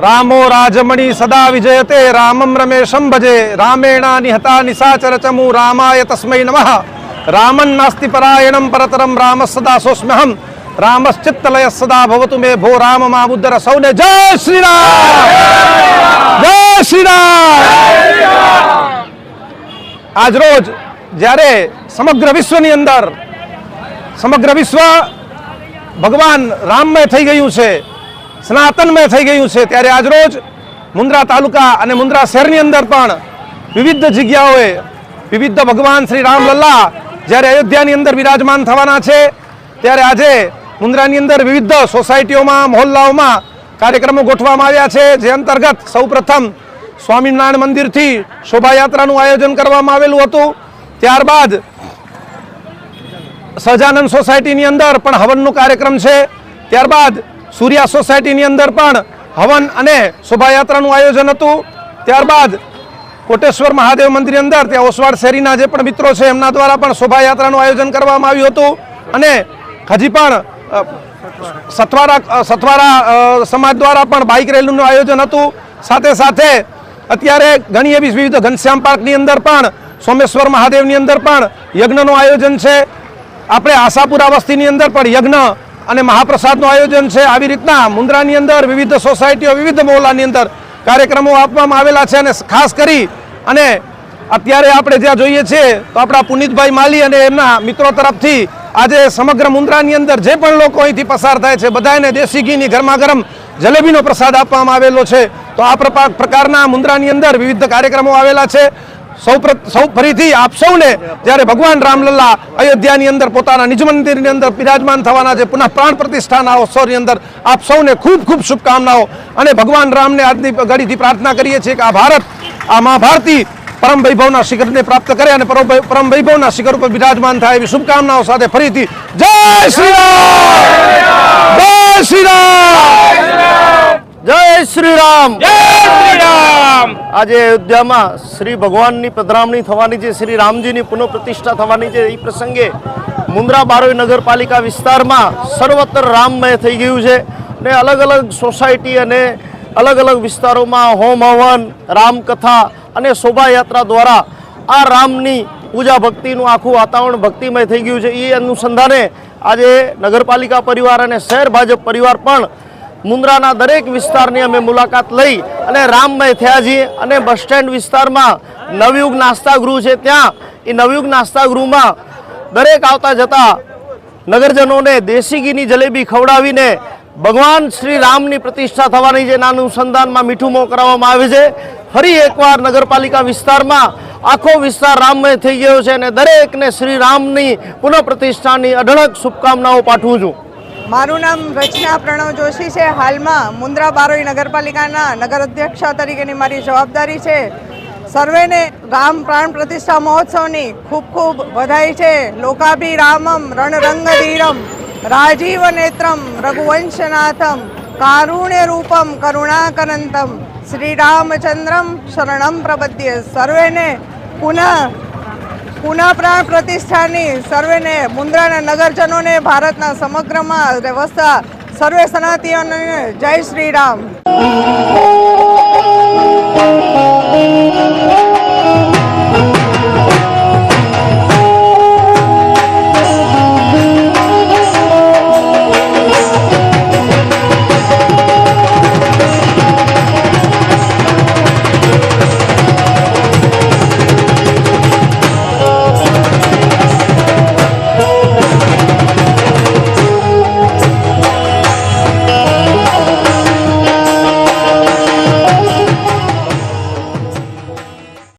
રામો રાજમણી સદા વિજયતે રામમ રમેશમ ભજે રામેણા નિહતા નિશાચર ચમુ રામાય તસ્મૈ નમઃ રામન નાસ્તિ પરાયણમ પરતરમ રામ સદા સોસ્મ્યહમ રામશ્ચિત્તલય સદા ભવતુ મે ભો રામ મામુદ્દર સૌને જય શ્રી રામ જય શ્રી રામ આજ રોજ જ્યારે સમગ્ર વિશ્વની અંદર સમગ્ર વિશ્વ ભગવાન રામમય થઈ ગયું છે સનાતનમય થઈ ગયું છે ત્યારે આજ રોજ મુન્દ્રા તાલુકા અને મુન્દ્રા શહેરની અંદર પણ વિવિધ જગ્યાઓએ વિવિધ ભગવાન શ્રી રામલલ્લા જ્યારે અયોધ્યાની અંદર વિરાજમાન થવાના છે, ત્યારે આજે મુન્દ્રાની અંદર વિવિધ સોસાયટીઓમાં, મહોલ્લાઓમાં કાર્યક્રમો ગોઠવવામાં આવ્યા છે, જે અંતર્ગત સૌપ્રથમ સ્વામિનારાયણ મંદિરથી શોભાયાત્રાનું આયોજન કરવામાં આવેલું હતું. ત્યારબાદ સહજાનંદ સોસાયટીની અંદર પણ હવનનો કાર્યક્રમ છે. ત્યારબાદ સૂર્યા સોસાયટીની અંદર પણ હવન અને શોભાયાત્રાનું આયોજન હતું. ત્યારબાદ કોટેશ્વર મહાદેવ મંદિરની અંદર ત્યાં ઓસવાડ શેરીના જે પણ મિત્રો છે, એમના દ્વારા પણ શોભાયાત્રાનું આયોજન કરવામાં આવ્યું હતું. અને હજી પણ સથવારા સથવારા સમાજ દ્વારા પણ બાઇક રેલીનું આયોજન હતું. સાથે સાથે અત્યારે ઘણી એવી વિવિધ ઘનશ્યામ પાર્કની અંદર પણ, સોમેશ્વર મહાદેવની અંદર પણ યજ્ઞનું આયોજન છે. આપણે આશાપુરા વસ્તીની અંદર પણ યજ્ઞ અને મહાપ્રસાદનું આયોજન છે. આવી રીતના મુન્દ્રાની અંદર વિવિધ સોસાયટીઓ, વિવિધ મહોલ્લાની અંદર કાર્યક્રમો આપવામાં આવેલા છે અને ખાસ કરી અને અત્યારે આપણે જ્યાં જોઈએ છીએ તો આપણા પુનિતભાઈ માલી અને એમના મિત્રો તરફથી આજે સમગ્ર મુન્દ્રાની અંદર જે પણ લોકો અહીંથી પસાર થાય છે બધાને દેશી ઘીની ગરમા ગરમ જલેબીનો પ્રસાદ આપવામાં આવેલો છે. તો આ પ્રકારના મુન્દ્રાની અંદર વિવિધ કાર્યક્રમો આવેલા છે. સૌ સૌ ફરીથી આપ સૌને જ્યારે ભગવાન રામલલ્લા અયોધ્યાની અંદર પોતાના નિજ મંદિરની અંદર બિરાજમાન થવાના છે પુનઃ પ્રાણ પ્રતિષ્ઠાના અવસરની અંદર આપ સૌને ખૂબ ખૂબ શુભકામનાઓ અને ભગવાન રામને આજની ઘડીથી પ્રાર્થના કરીએ છીએ કે આ ભારત, આ મહાભારતી પરમ વૈભવના શિખરને પ્રાપ્ત કરે અને પરમ વૈભવના શિખર ઉપર બિરાજમાન થાય એવી શુભકામનાઓ સાથે ફરીથી જય શ્રી રામ! જય શ્રી રામ! જય શ્રી રામ શ્રી રામ આજે અયોધ્યામાં શ્રી ભગવાનની પધરામણી થવાની છે શ્રી રામજીની પુનઃ પ્રતિષ્ઠા થવાની છે. એ પ્રસંગે મુન્દ્રા બારોઈ નગરપાલિકા વિસ્તારમાં સર્વત્ર રામમય થઈ ગયું છે ને અલગ અલગ સોસાયટી અને અલગ અલગ વિસ્તારોમાં હોમ હવન રામકથા અને શોભાયાત્રા દ્વારા આ રામની પૂજા ભક્તિનું આખું વાતાવરણ ભક્તિમય થઈ ગયું છે. એ અનુસંધાને આજે નગરપાલિકા પરિવાર અને શહેર ભાજપ પરિવાર પણ મુન્દ્રાના દરેક વિસ્તારની અમે મુલાકાત લઈ અને રામમય થયા અને બસ સ્ટેન્ડ વિસ્તારમાં નવયુગ નાસ્તા ગૃહ છે ત્યાં. એ નવયુગ નાસ્તા ગૃહમાં દરેક આવતા જતા નગરજનોને દેશી ઘીની જલેબી ખવડાવીને ભગવાન શ્રી રામની પ્રતિષ્ઠા થવાની છે એના અનુસંધાનમાં મીઠું મોં કરાવવામાં આવે છે, ફરી એકવાર નગરપાલિકા વિસ્તારમાં આખો વિસ્તાર રામમય થઈ ગયો છે અને દરેકને શ્રી રામની પુનઃ પ્રતિષ્ઠાની અઢળક શુભકામનાઓ પાઠવું છું. મારું નામ રચના પ્રણવ જોશી છે. હાલમાં મુન્દ્રા બારોઈ નગરપાલિકાના નગર અધ્યક્ષ તરીકેની મારી જવાબદારી છે. સર્વેને રામ પ્રાણ પ્રતિષ્ઠા મહોત્સવની ખૂબ ખૂબ વધાઈ છે. લોકાભિરામમ, રણરંગધીરમ રાજીવ નેત્રમ રઘુવંશનાથમ કારુણ્ય રૂપમ કરુણાકરંતમ શ્રી રામચંદ્રમ શરણમ પ્રબધ્ય. સર્વેને પુનઃ પુનઃ પ્રાણ પ્રતિષ્ઠાની સર્વેને મુન્દ્રાના નગરજનોને ભારતના સમગ્રમાં વસતા સર્વે સનાતીઓને જય શ્રી રામ.